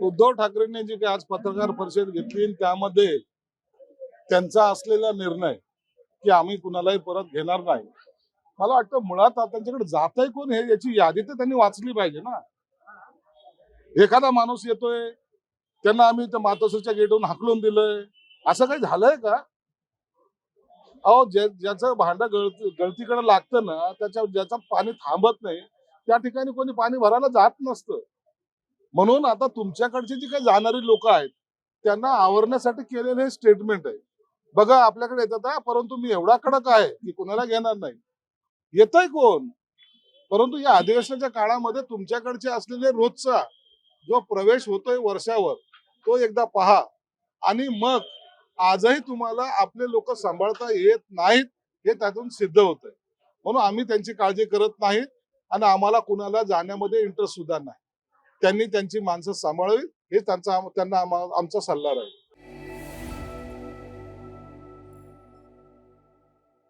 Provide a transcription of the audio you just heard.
उद्धव ठाकरेंनी जी काही आज पत्रकार परिषद घेतली त्यामध्ये त्यांचा असलेला निर्णय की आम्ही कुणालाही परत घेणार नाही. मला वाटतं मुळात त्यांच्याकडे जात कोण हे याची यादी तर त्यांनी वाचली पाहिजे ना. एखादा माणूस येतोय त्यांना आम्ही त्या मातोश्रीच्या गेटवरून हाकलून दिलंय. असं काही झालंय का? अहो ज्या ज्याचं भांड गळती गळतीकडे लागतं ना त्याच्या ज्याचं पाणी थांबत नाही त्या ठिकाणी कोणी पाणी भरायला जात नसतं. म्हणून आता तुमच्याकडची जी काही जाणारी लोक आहेत त्यांना आवरण्यासाठी केलेलं हे स्टेटमेंट आहे. बघा आपल्याकडे येतात परंतु मी एवढा कडक आहे की कुणाला घेणार नाही. येतय कोण? परंतु या अधिवेशनाच्या काळामध्ये तुमच्याकडचे असलेले रोजचा जो प्रवेश होतोय वर्षावर तो एकदा पहा. आणि मग आजही तुम्हाला आपले लोक सांभाळता येत नाहीत हे त्यातून सिद्ध होत आहे म्हणून आम्ही त्यांची काळजी करत नाहीत आणि आम्हाला कुणाला जाण्यामध्ये इंटरेस्ट सुद्धा नाही. त्यांनी त्यांची माणसं सांभाळावी हे त्यांचा त्यांना आमचा सल्ला राहील.